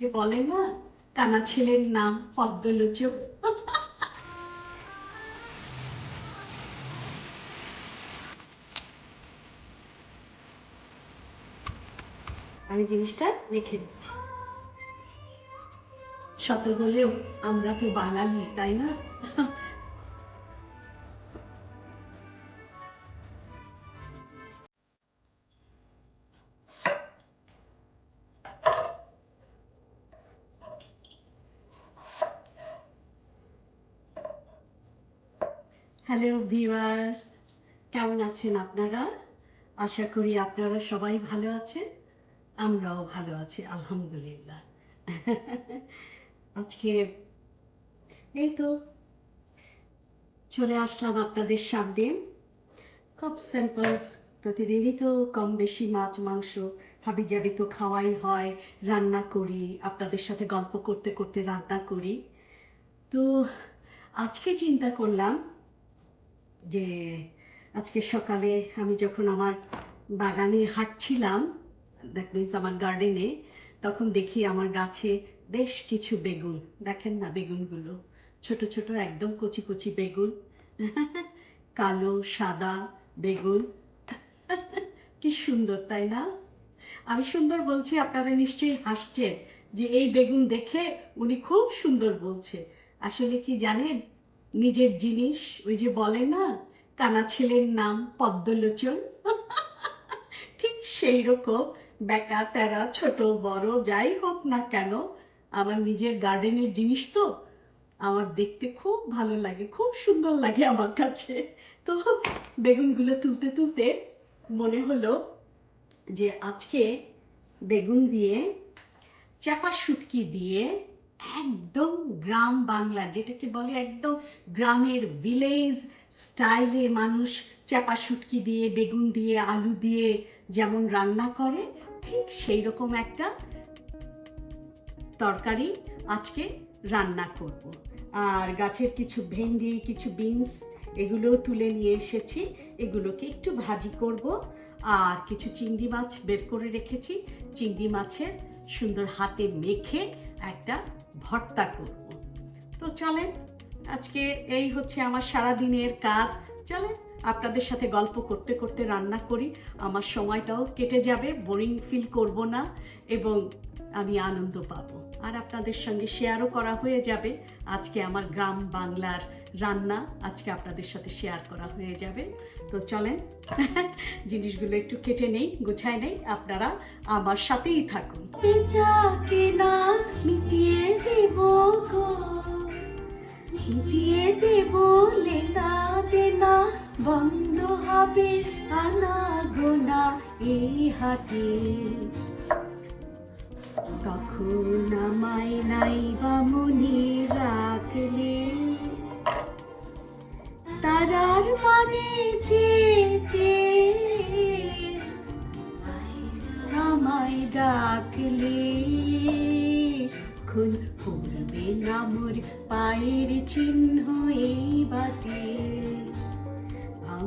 যে বলে না কানা ছেলের নাম পদ্মলোচক আমি জিনিসটা রেখে দিচ্ছি। সত বলেও আমরা তো বাঙালি তাই না? ভিউয়ার্স কেমন আছেন আপনারা? আশা করি আপনারা সবাই ভালো আছেন, আমরাও ভালো আছি, আলহামদুলিল্লাহ। আজকে এই তো চলে আসলাম আপনাদের সামনে। খুব সিম্পল প্রতিদিনই তো কম বেশি মাছ, মাংস হাবি জাবি তো খাওয়াই হয়, রান্না করি, আপনাদের সাথে গল্প করতে করতে রান্না করি। তো আজকে চিন্তা করলাম যে আজকে সকালে আমি যখন আমার বাগানে হাঁটছিলাম দ্যাট মিনস আমার গার্ডেনে তখন দেখি আমার গাছে বেশ কিছু বেগুন। দেখেন না বেগুনগুলো? ছোট ছোট একদম কচি কচি বেগুন। কালো, সাদা বেগুন। কি সুন্দর, তাই না? আমি সুন্দর বলছি, আপনারা নিশ্চয়ই হাসছেন যে এই বেগুন দেখে উনি খুব সুন্দর বলছে। আসলে কি জানেন? নিজের জিনিস, ওই যে বলে না, কানা ছেলের নাম পদ্মলোচন। ঠিক সেই রকম, বেকা, তেরা, ছোট, বড়, যাই হোক না কেন, আমার নিজের গার্ডেনের জিনিস তো, আমার দেখতে খুব ভালো লাগে, খুব সুন্দর লাগে আমার কাছে। তো বেগুনগুলো তুলতে তুলতে মনে হলো যে আজকে বেগুন দিয়ে চাপা শুটকি দিয়ে একদম গ্রাম বাংলা, যেটাকে বলে একদম গ্রামের ভিলেজ স্টাইলে মানুষ চাপা শুটকি দিয়ে, বেগুন দিয়ে, আলু দিয়ে যেমন রান্না করে, ঠিক সেই রকম একটা তরকারি আজকে রান্না করব। আর গাছের কিছু ভেন্ডি, কিছু বিনস এগুলোও তুলে নিয়ে এসেছি, এগুলোকে একটু ভাজি করব। আর কিছু চিংড়ি মাছ বের করে রেখেছি। চিংড়ি মাছের সুন্দর হাতে মেখে একটা ভর্তা করব। তো চলেন আজকে এই হচ্ছে আমার সারা দিনের কাজ। চলেন আপনাদের সাথে গল্প করতে করতে রান্না করি। আমার সময়টাও কেটে যাবে বোরিং ফিল করব না এবং আমি আনন্দ পাবো। আর আপনাদের সঙ্গে শেয়ারও করা হয়ে যাবে। আজকে আমার গ্রাম বাংলার রান্না আজকে আপনাদের সাথে শেয়ার করা হয়ে যাবে। তো চলেন, জিনিসগুলো একটু কেটে নেই, গুছায় নেই। আপনারা আমার সাথেই থাকুন। কেনা মিটিয়ে দেব মিটিয়ে দেব লেনা দেনা বন্ধ হবে আনা গোনা এই হাটে কখন আমায় নাই বা মনে রাখলে, তারার মানে যে যে আমায় ডাকলে। খুন পড়বে না মোর পায়ের চিহ্ন এই বাটে।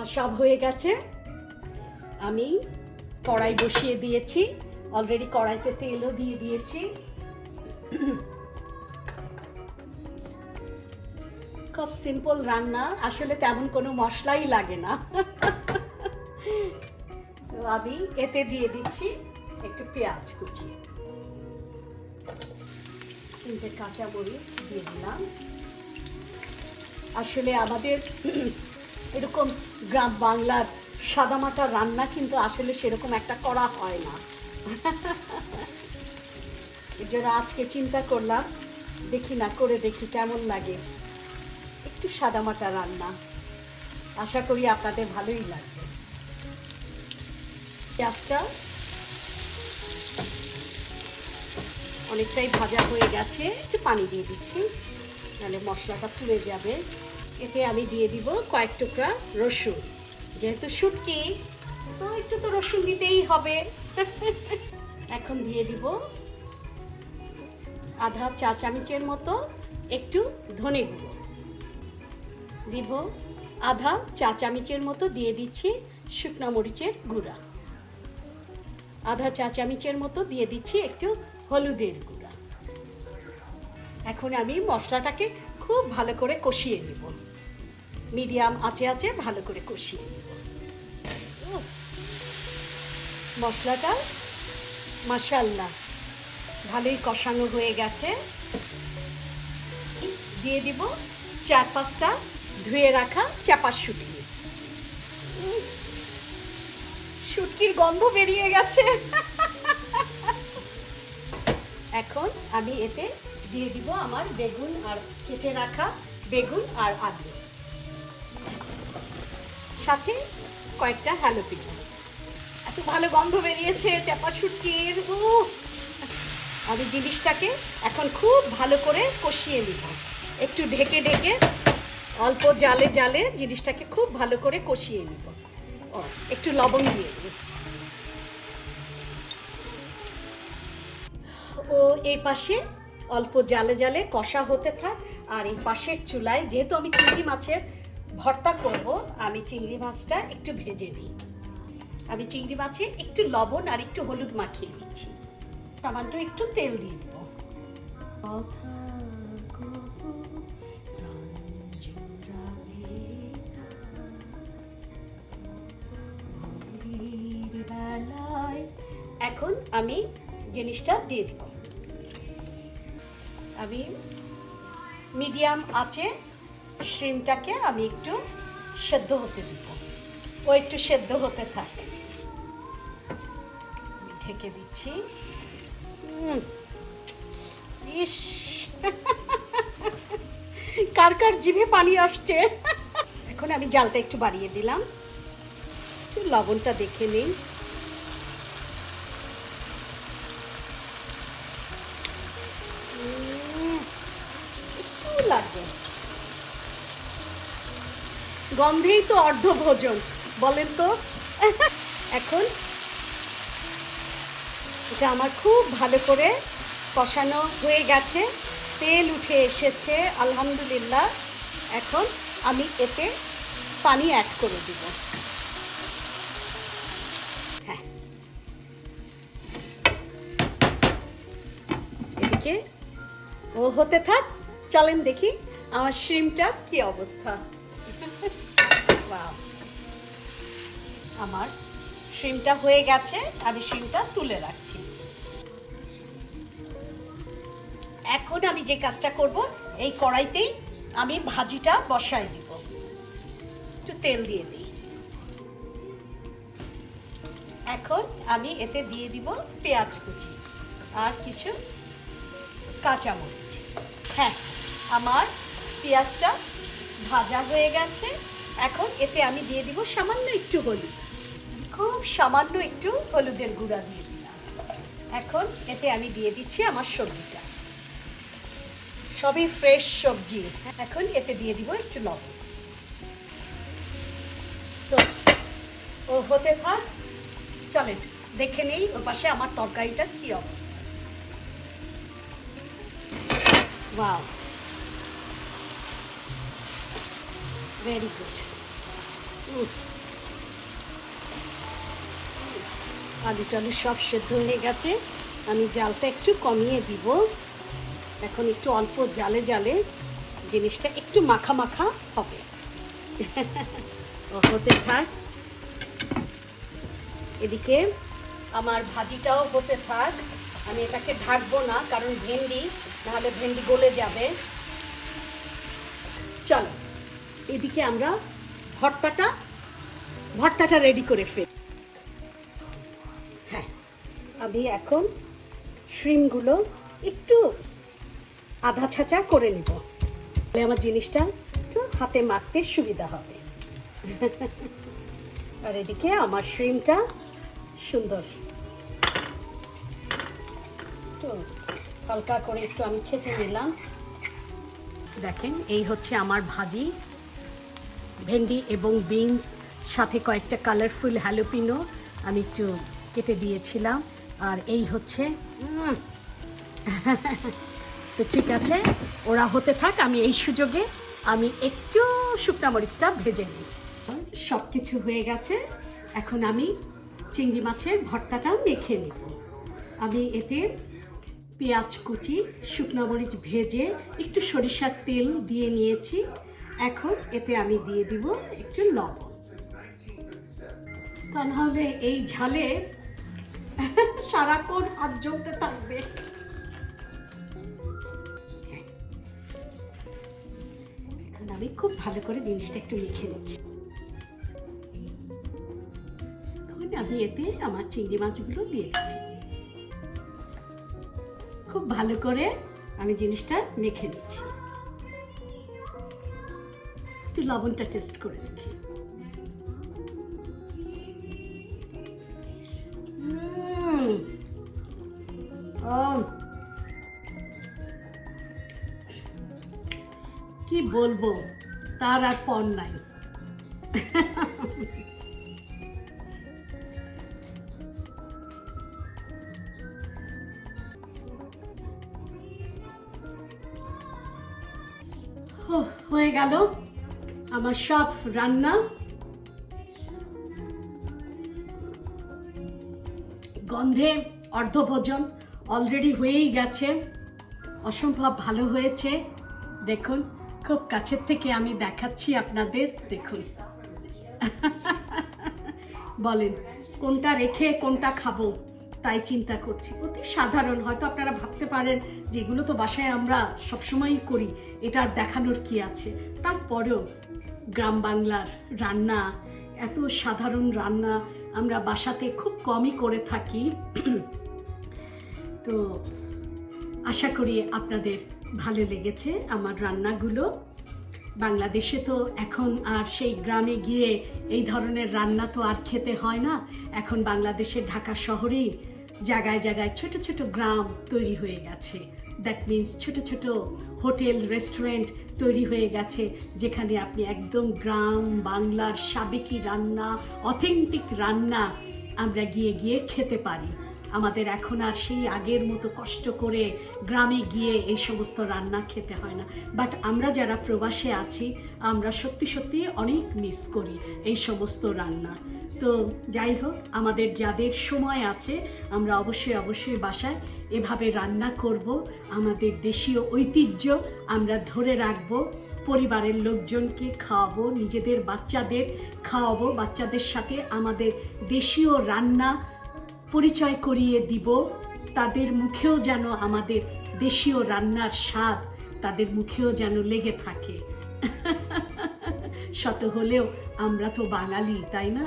আমার সব হয়ে গেছে। আমি কড়াই বসিয়ে দিয়েছি। অলরেডি কড়াইতে তেলও দিয়ে দিয়েছি। খুব সিম্পল রান্না, আসলে তেমন কোনো মশলাই লাগে না। তো আমি এতে দিয়ে দিচ্ছি একটু পেঁয়াজ কুচি। কাঁচা মরিচ দিয়ে দিলাম। আসলে আমাদের এরকম গ্রাম বাংলার সাদামাটা রান্না কিন্তু আসলে সেরকম একটা করা হয় না। জন্য আজকে চিন্তা করলাম, দেখি না, করে দেখি কেমন লাগে। একটু সাদামাটা রান্না। আশা করি আপনাদের ভালোই লাগবে। পেঁয়াজটা অনেকটাই ভাজা হয়ে গেছে। একটু পানি দিয়ে দিচ্ছি, নাহলে মশলাটা পুড়ে যাবে। এতে আমি দিয়ে দিব কয়েক টুকরা রসুন। যেহেতু শুটকি, তো একটু তো রসুন দিতেই হবে। এখন দিয়ে দিব আধা চা চামচের মতো একটু ধনে গুঁড়ো। দিব আধা চা চামচের মতো দিয়ে দিচ্ছি শুকনো মরিচের গুঁড়া। আধা চা চামচের মতো দিয়ে দিচ্ছি একটু হলুদের গুঁড়া। এখন আমি মশলাটাকে খুব ভালো করে কষিয়ে নেব। মিডিয়াম আছে আছে, ভালো করে কষিয়ে মশলাটা মাসাল্লাহ ভালোই কষানো হয়ে গেছে। দিয়ে দিব চার পাঁচটা ধুয়ে রাখা চাপা শুটকি। শুটকির গন্ধ বেরিয়ে গেছে। এখন আমি এতে দিয়ে দিব আমার বেগুন আর কেটে রাখা বেগুন আর আলু সাথে কয়েকটা হ্যালোপিনো। এত ভালো গন্ধ বেরিয়েছে চাপা শুটকির! আমি জিনিসটাকে এখন খুব ভালো করে কষিয়ে নিব। একটু ঢেকে ঢেকে অল্প জালে জালে জিনিসটাকে খুব ভালো করে কষিয়ে নিব। একটু লবণ দিয়ে দিই। ও, এই পাশে অল্প জালে জালে কষা হতে থাক, আর এই পাশের চুলায়, যেহেতু আমি চিংড়ি মাছের ভর্তা করব, আমি চিংড়ি মাছটা একটু ভেজে নিই। আমি চিংড়ি মাছে একটু লবণ আর একটু হলুদ মাখিয়ে দিচ্ছি সামান্য একটু তেল দিয়ে দেব। এখন আমি জিনিসটা দিয়ে দিব। আমি মিডিয়াম আছে শ্রিমটাকে আমি একটু সেদ্ধ হতে দিব। ও একটু সেদ্ধ হতে থাকে। ঢেকে দিচ্ছি। ইস। কার কার জিভে পানি আসছে? এখন আমি জালটা একটু বাড়িয়ে দিলাম। একটু লবণটা দেখে নিই একটু লাগবে। গন্ধেই তো অর্ধ ভোজন বলেন তো। এখন এটা আমার খুব ভালো করে কষানো হয়ে গেছে, তেল উঠে এসেছে, আলহামদুলিল্লাহ। এখন আমি এতে পানি অ্যাড করে দিব। হ্যাঁ। এদিকে ও হতে থাক, চলেন দেখি আমার শ্রিমটার কি অবস্থা। আমার শ্রিমটা হয়ে গেছে, আমি শ্রিমটা তুলে রাখছি। এখন আমি যে কাজটা করব, এই কড়াইতেই আমি ভাজিটা বসাই দিব। একটু তেল দিয়ে দিই। এখন আমি এতে দিয়ে দিব পেঁয়াজ কুচি আর কিছু কাঁচামরিচ। হ্যাঁ আমার পেঁয়াজটা ভাজা হয়ে গেছে। এখন এতে আমি দিয়ে দিব সামান্য একটু হলুদ। খুব সামান্য একটু হলুদের গুঁড়া দিয়ে দিলাম। এখন এতে আমি দিয়ে দিচ্ছি আমার সবজিটা। সবই ফ্রেশ সবজি। এখন এতে দিয়ে দিব একটু লবণ। তো, ও হতে থাক। চলেন, দেখে নেই ও পাশে আমার তরকারিটার কি অবস্থা। ওয়াও। ভেরি গুড আলু টালু সব সেদ্ধ হয়ে গেছে। আমি জালটা একটু কমিয়ে দিব। এখন একটু অল্প জালে জালে জিনিসটা একটু মাখা মাখা হবে। হতে থাক। এদিকে আমার ভাজিটাও হতে থাক। আমি এটাকে ঢাকবো না, কারণ ভেন্ডি, নাহলে ভেন্ডি গলে যাবে। এদিকে আমরা ভর্তাটা ভর্তাটা রেডি করে ফেল। হ্যাঁ আমি এখন শ্রিমগুলো একটু আধা ছাঁচা করে নিব। তাহলে আমার জিনিসটা একটু হাতে মাখতে সুবিধা হবে। আর এদিকে আমার শ্রিমটা সুন্দর। তো হালকা করে একটু আমি ছেঁচে নিলাম। দেখেন, এই হচ্ছে আমার ভাজি। ভেন্ডি এবং বিনস, সাথে কয়েকটা কালারফুল হ্যালোপিনো আমি একটু কেটে দিয়েছিলাম। আর এই হচ্ছে তো ঠিক আছে, ওরা হতে থাক, আমি এই সুযোগে আমি একটু শুকনা মরিচটা ভেজে নিই। সব কিছু হয়ে গেছে, এখন আমি চিংড়ি মাছের ভর্তাটা মেখে নিব। আমি এতে পেঁয়াজ কুচি, শুকনো মরিচ ভেজে একটু সরিষার তেল দিয়ে নিয়েছি। এখন এতে আমি দিয়ে দিব একটু লবণ। তা নাহলে এই ঝালে সারাক্ষণ হাত জ্বলতে থাকবে। আমি খুব ভালো করে জিনিসটা একটু লিখে নিচ্ছি। আমি এতে আমার চিংড়ি মাছগুলো দিয়ে দিচ্ছি। খুব ভালো করে আমি জিনিসটা মেখে নিচ্ছি। একটু লবণটা টেস্ট করে দেখি। কি বলব? তার আর পণ নাই। হয়ে গেল। আমার সব রান্না। গন্ধে অর্ধভোজন অলরেডি হয়েই গেছে। অসম্ভব ভালো হয়েছে। দেখুন, খুব কাছের থেকে আমি দেখাচ্ছি আপনাদের, দেখুন। বলেন, কোনটা রেখে কোনটা খাব, তাই চিন্তা করছি। অতি সাধারণ, হয়তো আপনারা ভাবতে পারেন যে এগুলো তো বাসায় আমরা সবসময়ই করি, এটা আর দেখানোর কি আছে? তারপরেও গ্রাম বাংলার রান্না, এত সাধারণ রান্না আমরা বাসাতে খুব কমই করে থাকি। তো আশা করি আপনাদের ভালো লেগেছে আমার রান্নাগুলো। বাংলাদেশে তো এখন আর সেই গ্রামে গিয়ে এই ধরনের রান্না তো আর খেতে হয় না। এখন বাংলাদেশের ঢাকা শহরেই জায়গায় জায়গায় ছোট ছোট গ্রাম তৈরি হয়ে গেছে। দ্যাট মিন্স ছোট ছোট হোটেল রেস্টুরেন্ট তৈরি হয়ে গেছে, যেখানে আপনি একদম গ্রাম, বাংলার সাবেকি রান্না অথেন্টিক রান্না আমরা গিয়ে গিয়ে খেতে পারি। আমাদের এখন আর সেই আগের মতো কষ্ট করে গ্রামে গিয়ে এই সমস্ত রান্না খেতে হয় না। বাট আমরা যারা প্রবাসে আছি, আমরা সত্যি সত্যি অনেক মিস করি এই সমস্ত রান্না। তো যাই হোক, আমাদের যাদের সময় আছে, আমরা অবশ্যই অবশ্যই বাসায় এভাবে রান্না করব। আমাদের দেশীয় ঐতিহ্য আমরা ধরে রাখব। পরিবারের লোকজনকে খাওয়াবো, নিজেদের বাচ্চাদের খাওয়াবো, বাচ্চাদের সাথে আমাদের দেশীয় রান্না পরিচয় করিয়ে দিব। তাদের মুখেও যেন আমাদের দেশীয় রান্নার স্বাদ তাদের মুখেও যেন লেগে থাকে। শত হলেও আমরা তো বাঙালি, তাই না?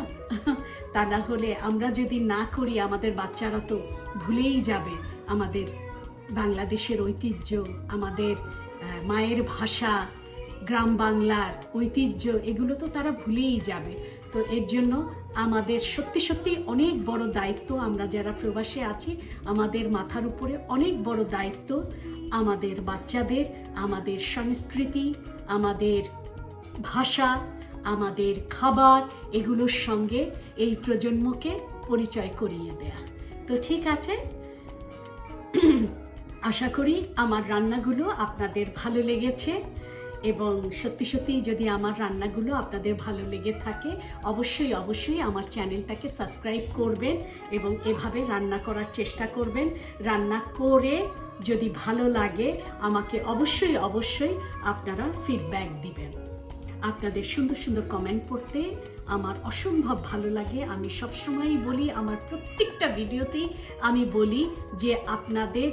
তা না হলে আমরা যদি না করি আমাদের বাচ্চারা তো ভুলেই যাবে আমাদের বাংলাদেশের ঐতিহ্য, আমাদের মায়ের ভাষা, গ্রাম বাংলার ঐতিহ্য, এগুলো তো তারা ভুলেই যাবে। তো এর জন্য আমাদের সত্যি সত্যি অনেক বড় দায়িত্ব আমরা যারা প্রবাসে আছি, আমাদের মাথার উপরে অনেক বড় দায়িত্ব আমাদের বাচ্চাদের, আমাদের সংস্কৃতি, আমাদের ভাষা, আমাদের খাবার, এগুলোর সঙ্গে এই প্রজন্মকে পরিচয় করিয়ে দেয়া। তো ঠিক আছে? আশা করি আমার রান্নাগুলো আপনাদের ভালো লেগেছে এবং সত্যি সত্যি যদি আমার রান্নাগুলো আপনাদের ভালো লেগে থাকে, অবশ্যই অবশ্যই আমার চ্যানেলটাকে সাবস্ক্রাইব করবেন এবং এভাবে রান্না করার চেষ্টা করবেন। রান্না করে যদি ভালো লাগে, আমাকে অবশ্যই অবশ্যই আপনারা ফিডব্যাক দিবেন। আপনাদের সুন্দর সুন্দর কমেন্ট পড়তে আমার অসম্ভব ভালো লাগে। আমি সবসময়ই বলি, আমার প্রত্যেকটা ভিডিওতেই আমি বলি যে আপনাদের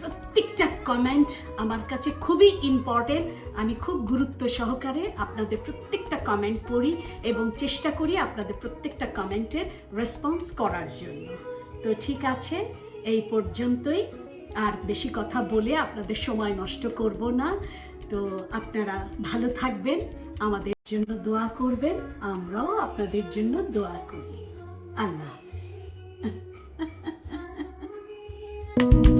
প্রত্যেকটা কমেন্ট আমার কাছে খুবই ইম্পর্টেন্ট আমি খুব গুরুত্ব সহকারে আপনাদের প্রত্যেকটা কমেন্ট পড়ি এবং চেষ্টা করি আপনাদের প্রত্যেকটা কমেন্টের রেসপন্স করার জন্য। তো ঠিক আছে, এই পর্যন্তই। আর বেশি কথা বলে আপনাদের সময় নষ্ট করব না। তো আপনারা ভালো থাকবেন, আমাদের জন্য দোয়া করবেন, আমরাও আপনাদের জন্য দোয়া করি। আল্লাহ হাফেজ।